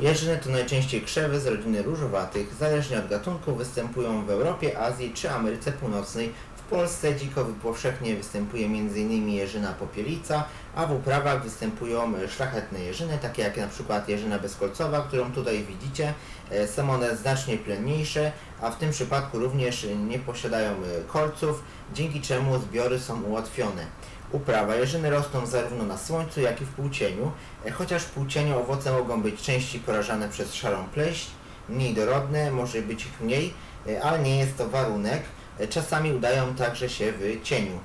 Jeżyny to najczęściej krzewy z rodziny różowatych. Zależnie od gatunku występują w Europie, Azji czy Ameryce Północnej. W Polsce dziko powszechnie występuje m.in. jeżyna popielica, a w uprawach występują szlachetne jeżyny, takie jak przykład jeżyna bezkolcowa, którą tutaj widzicie. E, Są one znacznie plenniejsze, a w tym przypadku również nie posiadają e, kolców, dzięki czemu zbiory są ułatwione. Uprawa. Jeżyny rosną zarówno na słońcu, jak i w półcieniu, e, chociaż w półcieniu owoce mogą być częściej porażane przez szarą pleśń, mniej dorodne, może być ich mniej, ale nie jest to warunek. Czasami udają także się w cieniu.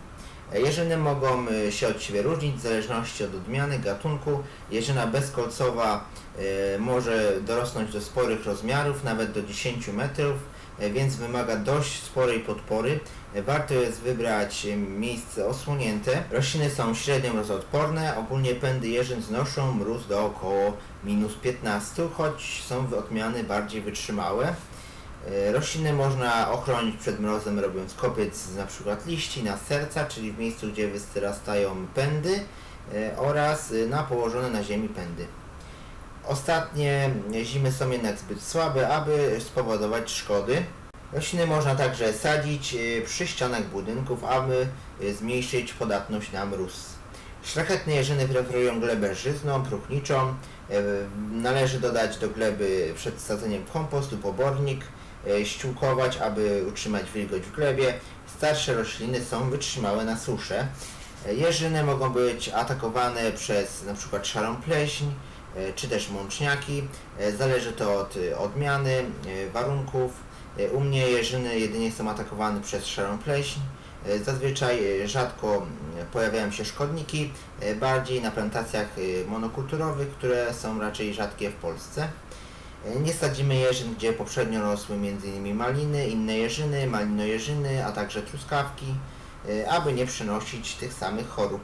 Jeżyny mogą e, się od siebie różnić w zależności od odmiany, gatunku. Jeżyna bezkolcowa e, może dorosnąć do sporych rozmiarów, nawet do 10 metrów, e, więc wymaga dość sporej podpory. Warto jest wybrać miejsce osłonięte. Rośliny są średnio mrozoodporne. Ogólnie pędy jeżyn znoszą mróz do około minus 15, choć są odmiany bardziej wytrzymałe. E, Rośliny można ochronić przed mrozem robiąc kopiec z na przykład liści na serca, czyli w miejscu gdzie wyrastają pędy e, oraz e, na położone na ziemi pędy. Ostatnie zimy są jednak zbyt słabe, aby spowodować szkody. Rośliny można także sadzić przy ścianach budynków, aby zmniejszyć podatność na mróz. Szlachetne jeżyny preferują glebę żyzną, próchniczą. Należy dodać do gleby przed sadzeniem kompost lub obornik, ściółkować, aby utrzymać wilgoć w glebie. Starsze rośliny są wytrzymałe na suszę. E, Jeżyny mogą być atakowane przez np. szarą pleśń, e, czy też mączniaki. E, Zależy to od e, odmiany, e, warunków. E, U mnie jeżyny jedynie są atakowane przez szarą pleśń. E, Zazwyczaj e, rzadko pojawiają się szkodniki, e, bardziej na plantacjach e, monokulturowych, które są raczej rzadkie w Polsce. Nie sadzimy jeżyn, gdzie poprzednio rosły m.in. maliny, inne jeżyny, malinojeżyny, a także truskawki, e, aby nie przynosić tych samych chorób.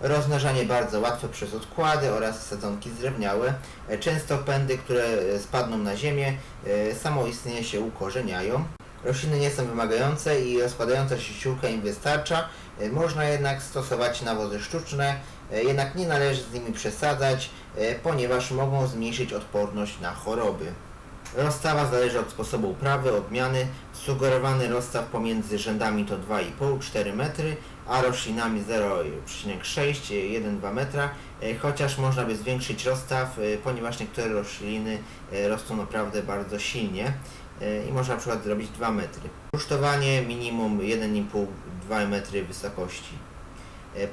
Rozmnażanie bardzo łatwe przez odkłady oraz sadzonki zdrewniałe. E, Często pędy, które e, spadną na ziemię, samoistnie się ukorzeniają. Rośliny nie są wymagające i rozkładająca się ściółka im wystarcza. E, Można jednak stosować nawozy sztuczne, e, jednak nie należy z nimi przesadzać, e, ponieważ mogą zmniejszyć odporność na choroby. Rozstawa zależy od sposobu uprawy, odmiany. Sugerowany rozstaw pomiędzy rzędami to 2,5-4 metry, a roślinami 0,6-1,2 metra, e, chociaż można by zwiększyć rozstaw, e, ponieważ niektóre rośliny e, rosną naprawdę bardzo silnie i można na przykład zrobić 2 metry. Rusztowanie minimum 1,5-2 metry wysokości.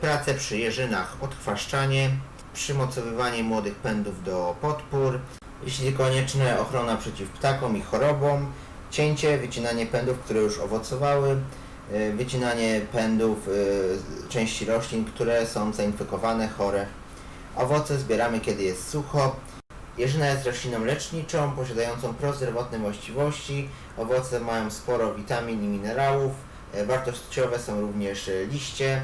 Prace przy jeżynach, odchwaszczanie, przymocowywanie młodych pędów do podpór, jeśli konieczne ochrona przeciw ptakom i chorobom, cięcie, wycinanie pędów, które już owocowały, e, wycinanie pędów e, części roślin, które są zainfekowane, chore. Owoce zbieramy kiedy jest sucho. Jeżyna jest rośliną leczniczą, posiadającą prozdrowotne właściwości. Owoce mają sporo witamin i minerałów. E, Wartościowe są również liście.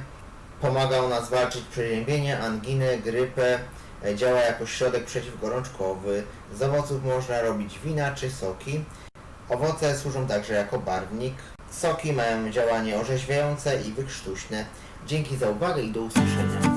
Pomaga ona zwalczyć przeziębienie, anginę, grypę. E, Działa jako środek przeciwgorączkowy. Z owoców można robić wina czy soki. Owoce służą także jako barwnik. Soki mają działanie orzeźwiające i wykrztuśne. Dzięki za uwagę i do usłyszenia.